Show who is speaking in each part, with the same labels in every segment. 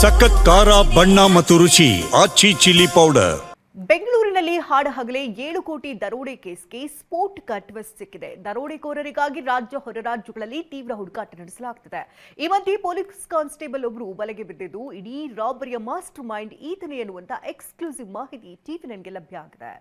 Speaker 1: ಸಖತ್ ಖಾರ, ಬಣ್ಣ ಮತ್ತು ರುಚಿ, ಆಚಿ ಚಿಲ್ಲಿ ಪೌಡರ್.
Speaker 2: ಬೆಂಗಳೂರಿನಲ್ಲಿ ಹಾಡಹಗಲೇ ಏಳು ಕೋಟಿ ದರೋಡೆ ಕೇಸ್ಗೆ ಸ್ಫೋಟಕ ಟ್ವಿಸ್ಟ್ ಸಿಕ್ಕಿದೆ. ದರೋಡೆಕೋರರಿಗಾಗಿ ರಾಜ್ಯ ಹೊರ ರಾಜ್ಯಗಳಲ್ಲಿ ತೀವ್ರ ಹುಡುಕಾಟ ನಡೆಸಲಾಗುತ್ತಿದೆ ಈ ಮಧ್ಯೆ ಪೊಲೀಸ್ ಕಾನ್ಸ್ಟೇಬಲ್ ಒಬ್ಬರು ಬಲೆಗೆ ಬಿದ್ದಿದ್ದು, ಇಡೀ ರಾಬರಿಯ ಮಾಸ್ಟರ್ ಮೈಂಡ್ ಈತನೇ ಎನ್ನುವಂತ ಎಕ್ಸ್ಕ್ಲೂಸಿವ್ ಮಾಹಿತಿ ಟಿವಿ ನನ್ಗೆ ಲಭ್ಯ ಆಗಿದೆ.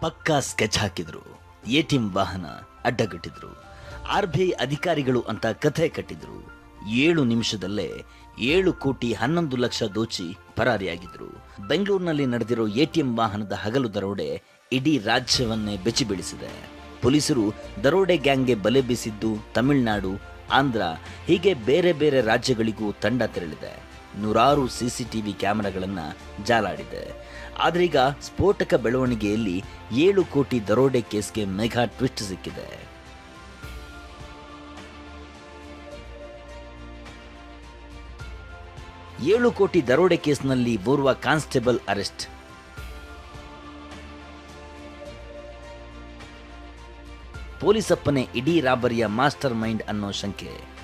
Speaker 3: ಪಕ್ಕಾ ಸ್ಕೆಚ್ ಹಾಕಿದ್ರು. ಎಂ ವಾಹನ ಅಡ್ಡಗಟ್ಟಿದ್ರು. ಆರ್ ಬಿ ಐ ಅಧಿಕಾರಿಗಳು ಅಂತ ಕಥೆ ಕಟ್ಟಿದ್ರು. ಏಳು ನಿಮಿಷದಲ್ಲೇ ಏಳು ಕೋಟಿ ಹನ್ನೊಂದು ಲಕ್ಷ ದೋಚಿ ಪರಾರಿಯಾಗಿದ್ರು. ಬೆಂಗಳೂರಿನಲ್ಲಿ ನಡೆದಿರೋ ಎ ಟಿ ಎಂ ವಾಹನದ ಹಗಲು ದರೋಡೆ ಇಡೀ ರಾಜ್ಯವನ್ನೇ ಬೆಚ್ಚಿ ಬೀಳಿಸಿದೆ ಪೊಲೀಸರು ದರೋಡೆ ಗ್ಯಾಂಗ್ಗೆ ಬಲೆ ಬೀಸಿದ್ದು ತಮಿಳುನಾಡು, ಆಂಧ್ರ, ಹೀಗೆ ಬೇರೆ ಬೇರೆ ರಾಜ್ಯಗಳಿಗೂ ತಂಡ ತೆರಳಿದೆ. ನೂರಾರು ಸಿಸಿಟಿವಿ ಕ್ಯಾಮೆರಾಗಳನ್ನು ಜಾಲಾಡಿದೆ. ಆದ್ರೀಗ ಸ್ಫೋಟಕ ಬೆಳವಣಿಗೆಯಲ್ಲಿ ಏಳು ಕೋಟಿ ದರೋಡೆ ಕೇಸ್ಗೆ ಮೆಗಾ ಟ್ವಿಸ್ಟ್ ಸಿಕ್ಕಿದೆ. ಏಳು ಕೋಟಿ ದರೋಡೆ ಕೇಸ್ನಲ್ಲಿ ಓರ್ವ ಕಾನ್ಸ್ಟೇಬಲ್ ಅರೆಸ್ಟ್. ಪೊಲೀಸಪ್ಪನೆ ಇಡೀ ರಾಬರಿಯ ಮಾಸ್ಟರ್ ಮೈಂಡ್ ಅನ್ನೋ ಶಂಕೆ.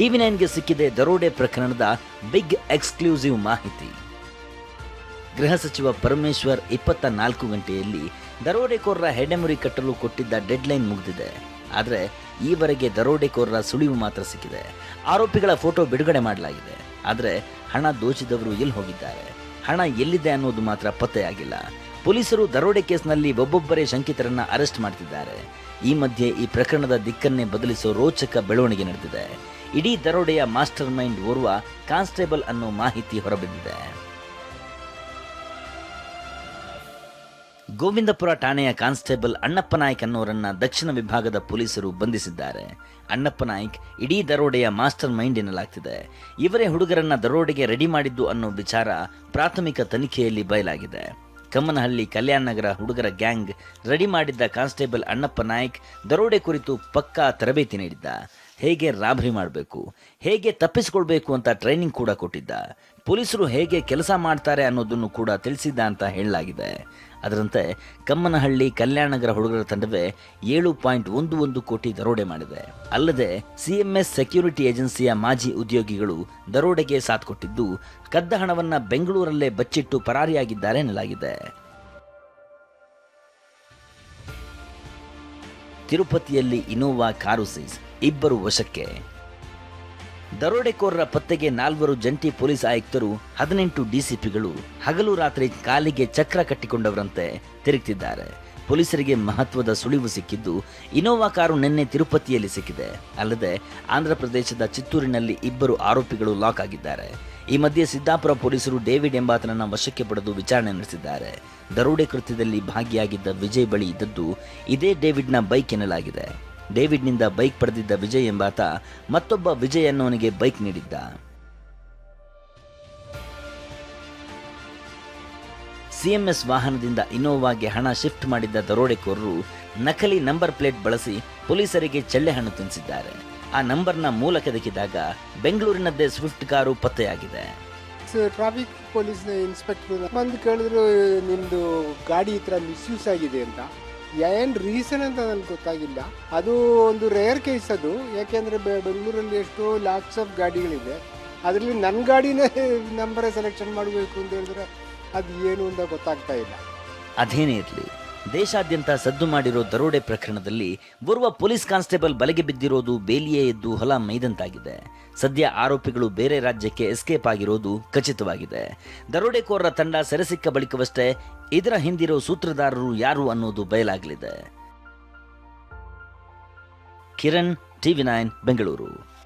Speaker 3: ಟಿವಿ ನೈನ್ಗೆ ಸಿಕ್ಕಿದೆ ದರೋಡೆ ಪ್ರಕರಣದ ಬಿಗ್ ಎಕ್ಸ್ಕ್ಲೂಸಿವ್ ಮಾಹಿತಿ. ಗೃಹ ಸಚಿವ ಪರಮೇಶ್ವರ್ ಇಪ್ಪತ್ತ ನಾಲ್ಕು ಗಂಟೆಯಲ್ಲಿ ದರೋಡೆಕೋರರ ಹೆಡೆಮುರಿ ಕಟ್ಟಲು ಕೊಟ್ಟಿದ್ದ ಡೆಡ್ಲೈನ್ ಮುಗಿದಿದೆ. ಆದರೆ ಈವರೆಗೆ ದರೋಡೆಕೋರರ ಸುಳಿವು ಮಾತ್ರ ಸಿಕ್ಕಿದೆ. ಆರೋಪಿಗಳ ಫೋಟೋ ಬಿಡುಗಡೆ ಮಾಡಲಾಗಿದೆ. ಆದರೆ ಹಣ ದೋಚಿದವರು ಎಲ್ಲಿ ಹೋಗಿದ್ದಾರೆ? ಹಣ ಎಲ್ಲಿದೆ ಅನ್ನೋದು ಮಾತ್ರ ಪತ್ತೆಯಾಗಿಲ್ಲ ಪೊಲೀಸರು ದರೋಡೆ ಕೇಸ್ನಲ್ಲಿ ಒಬ್ಬೊಬ್ಬರೇ ಶಂಕಿತರನ್ನ ಅರೆಸ್ಟ್ ಮಾಡ್ತಿದ್ದಾರೆ. ಈ ಮಧ್ಯೆ ಈ ಪ್ರಕರಣದ ದಿಕ್ಕನ್ನೇ ಬದಲಿಸೋ ರೋಚಕ ಬೆಳವಣಿಗೆ ನಡೆದಿದೆ. ಇಡೀ ದರೋಡೆಯ ಮಾಸ್ಟರ್ ಮೈಂಡ್ ಓರ್ವ ಕಾನ್ಸ್ಟೇಬಲ್ ಅನ್ನೋ ಮಾಹಿತಿ ಹೊರಬಿದ್ದಿದೆ. ಗೋವಿಂದಪುರ ಠಾಣೆಯ ಕಾನ್ಸ್ಟೇಬಲ್ ಅಣ್ಣಪ್ಪ ನಾಯ್ಕ್ ಅನ್ನೋರನ್ನ ದಕ್ಷಿಣ ವಿಭಾಗದ ಪೊಲೀಸರು ಬಂಧಿಸಿದ್ದಾರೆ. ಅಣ್ಣಪ್ಪ ನಾಯ್ಕ್ ಇಡೀ ದರೋಡೆಯ ಮಾಸ್ಟರ್ ಮೈಂಡ್ ಎನ್ನಲಾಗ್ತಿದೆ. ಇವರೇ ಹುಡುಗರನ್ನ ದರೋಡೆಗೆ ರೆಡಿ ಮಾಡಿದ್ದು ಅನ್ನೋ ವಿಚಾರ ಪ್ರಾಥಮಿಕ ತನಿಖೆಯಲ್ಲಿ ಬಯಲಾಗಿದೆ. ಕಮ್ಮನಹಳ್ಳಿ ಕಲ್ಯಾಣ ನಗರ ಹುಡುಗರ ಗ್ಯಾಂಗ್ ರೆಡಿ ಮಾಡಿದ್ದ ಕಾನ್ಸ್ಟೇಬಲ್ ಅಣ್ಣಪ್ಪ ನಾಯ್ಕ್ ದರೋಡೆ ಕುರಿತು ಪಕ್ಕಾ ತರಬೇತಿ ನೀಡಿದ್ದ. ಹೇಗೆ ರಾಬರಿ ಮಾಡಬೇಕು, ಹೇಗೆ ತಪ್ಪಿಸಿಕೊಳ್ಬೇಕು ಅಂತ ಟ್ರೈನಿಂಗ್ ಕೂಡ ಕೊಟ್ಟಿದ್ದ. ಪೊಲೀಸರು ಹೇಗೆ ಕೆಲಸ ಮಾಡ್ತಾರೆ ಅನ್ನೋದನ್ನು ಕೂಡ ತಿಳಿಸಿದ್ದ ಅಂತ ಹೇಳಲಾಗಿದೆ. ಅದರಂತೆ ಕಮ್ಮನಹಳ್ಳಿ ಕಲ್ಯಾಣನಗರ ಹುಡುಗರ ತಂಡವೇ ಏಳು ಪಾಯಿಂಟ್ ಒಂದು ಒಂದು ಕೋಟಿ ದರೋಡೆ ಮಾಡಿದೆ. ಅಲ್ಲದೆ ಸಿಎಂಎಸ್ ಸೆಕ್ಯೂರಿಟಿ ಏಜೆನ್ಸಿಯ ಮಾಜಿ ಉದ್ಯೋಗಿಗಳು ದರೋಡೆಗೆ ಸಾಥ್ ಕೊಟ್ಟಿದ್ದು, ಕದ್ದ ಹಣವನ್ನು ಬೆಂಗಳೂರಲ್ಲೇ ಬಚ್ಚಿಟ್ಟು ಪರಾರಿಯಾಗಿದ್ದಾರೆ ಎನ್ನಲಾಗಿದೆ. ತಿರುಪತಿಯಲ್ಲಿ ಇನೋವಾ ಕಾರು ಸೀಸ್. ಇಬ್ಬರು ವಶಕ್ಕೆ. ದರೋಡೆಕೋರರ ಪತ್ತೆಗೆ ನಾಲ್ವರು ಜಂಟಿ ಪೊಲೀಸ್ ಆಯುಕ್ತರು, ಹದಿನೆಂಟು ಡಿಸಿಪಿಗಳು ಹಗಲು ರಾತ್ರಿ ಕಾಲಿಗೆ ಚಕ್ರ ಕಟ್ಟಿಕೊಂಡವರಂತೆ ತಿರುಗ್ತಿದ್ದಾರೆ. ಪೊಲೀಸರಿಗೆ ಮಹತ್ವದ ಸುಳಿವು ಸಿಕ್ಕಿದ್ದು ಇನೋವಾ ಕಾರು ನಿನ್ನೆ ತಿರುಪತಿಯಲ್ಲಿ ಸಿಕ್ಕಿದೆ. ಅಲ್ಲದೆ ಆಂಧ್ರ ಪ್ರದೇಶದ ಚಿತ್ತೂರಿನಲ್ಲಿ ಇಬ್ಬರು ಆರೋಪಿಗಳು ಲಾಕ್ ಆಗಿದ್ದಾರೆ. ಈ ಮಧ್ಯೆ ಸಿದ್ದಾಪುರ ಪೊಲೀಸರು ಡೇವಿಡ್ ಎಂಬಾತನನ್ನ ವಶಕ್ಕೆ ಪಡೆದು ವಿಚಾರಣೆ ನಡೆಸಿದ್ದಾರೆ. ದರೋಡೆ ಕೃತ್ಯದಲ್ಲಿ ಭಾಗಿಯಾಗಿದ್ದ ವಿಜಯ್ ಬಳಿ ಇದ್ದದ್ದು ಇದೇ ಡೇವಿಡ್ನ ಬೈಕ್ ಎನ್ನಲಾಗಿದೆ. ಡೇವಿಡ್ನಿಂದ ಬೈಕ್ ಪಡೆದಿದ್ದ ವಿಜಯ್ ಎಂಬಾತ ಮತ್ತೊಬ್ಬ ವಿಜಯ್ ಅನ್ನೋನಿಗೆ ಬೈಕ್ ನೀಡಿದ್ದ. ಸಿಎಂಎಸ್ ವಾಹನದಿಂದ ಇನೋವಾಗೆ ಹಣ ಶಿಫ್ಟ್ ಮಾಡಿದ್ದ ದರೋಡೆಕೋರರು ನಕಲಿ ನಂಬರ್ ಪ್ಲೇಟ್ ಬಳಸಿ ಪೊಲೀಸರಿಗೆ ಚಳ್ಳೆ ಹಣ್ಣು ತಿನ್ನಿಸಿದ್ದಾರೆ. ಆ ನಂಬರ್ನ ಮೂಲ ಕೆದಕಿದಾಗ ಬೆಂಗಳೂರಿನದ್ದೇ ಸ್ವಿಫ್ಟ್ ಕಾರು ಪತ್ತೆಯಾಗಿದೆ.
Speaker 4: ಟ್ರಾಫಿಕ್ ಪೊಲೀಸ್ ಇನ್ಸ್ಪೆಕ್ಟರ್ ಬಂದು ಕೇಳಿದ್ರು, ನಿಮ್ದು ಗಾಡಿ ಈ ಮಿಸ್ಯೂಸ್ ಆಗಿದೆ ಅಂತ. ಏನ್ ರೀಸನ್ ಅಂತ ನನಗೆ ಗೊತ್ತಾಗಿಲ್ಲ. ಅದು ಒಂದು ರೇರ್ ಕೇಸ್ ಅದು. ಯಾಕೆಂದ್ರೆ ಬೆಂಗಳೂರಲ್ಲಿ ಎಷ್ಟೋ ಲ್ಯಾಕ್ಸ್ ಆಫ್ ಗಾಡಿಗಳಿದೆ ಅದರಲ್ಲಿ ನನ್ನ ಗಾಡಿನೇ ನಂಬರೇ ಸೆಲೆಕ್ಷನ್ ಮಾಡಬೇಕು ಅಂತ ಹೇಳಿದ್ರೆ ಅದು ಏನು ಅಂತ ಗೊತ್ತಾಗ್ತಾ ಇಲ್ಲ.
Speaker 3: ಅದೇನೇ ಇರಲಿ. ದೇಶಾದ್ಯಂತ ಸದ್ದು ಮಾಡಿರೋ ದರೋಡೆ ಪ್ರಕರಣದಲ್ಲಿ ಓರ್ವ ಪೊಲೀಸ್ ಕಾನ್ಸ್ಟೇಬಲ್ ಬಲೆಗೆ ಬಿದ್ದಿರೋದು ಬೇಲಿಯೇ ಎದ್ದು ಹೊಲ ಮೈದಂತಾಗಿದೆ. ಸದ್ಯ ಆರೋಪಿಗಳು ಬೇರೆ ರಾಜ್ಯಕ್ಕೆ ಎಸ್ಕೇಪ್ ಆಗಿರೋದು ಖಚಿತವಾಗಿದೆ. ದರೋಡೆಕೋರರ ತಂಡ ಸೆರೆಸಿಕ್ಕ ಬಳಿಕವಷ್ಟೇ ಇದರ ಹಿಂದಿರೋ ಸೂತ್ರಧಾರರು ಯಾರು ಅನ್ನೋದು ಬಯಲಾಗಲಿದೆ. Kiran, TV nine, Bengaluru.